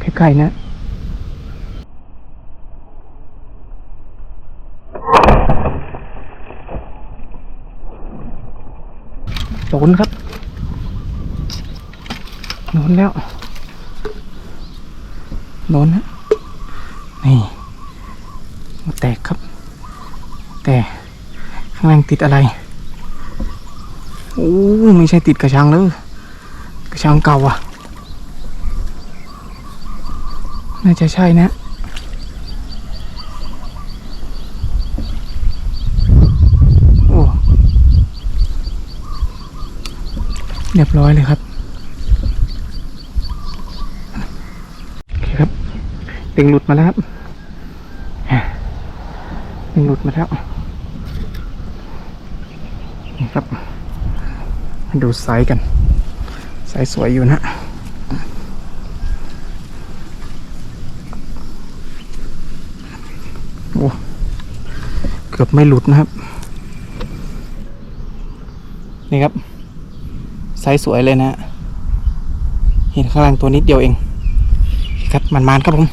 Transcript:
ใกล้ๆนะโดนครับโดนแล้วโดนนะนี่มาแตกครับ แต่ข้างล่างติดอะไรโอ้ไม่ใช่ติดกระชังเลยกระชังเก่าอะ น่าจะใช่นะ โอ้ เรียบร้อยเลยครับโอเคครับดึงหลุดมาแล้วครับดึงหลุดมาแล้วนี่ครับ มาดูไซส์กัน ไซส์สวยอยู่นะ โอ้เกือบไม่หลุดนะครับ นี่ครับไซส์สวยเลยนะ เห็นข้างล่างตัวนิดเดียวเอง ครับมันๆครับผม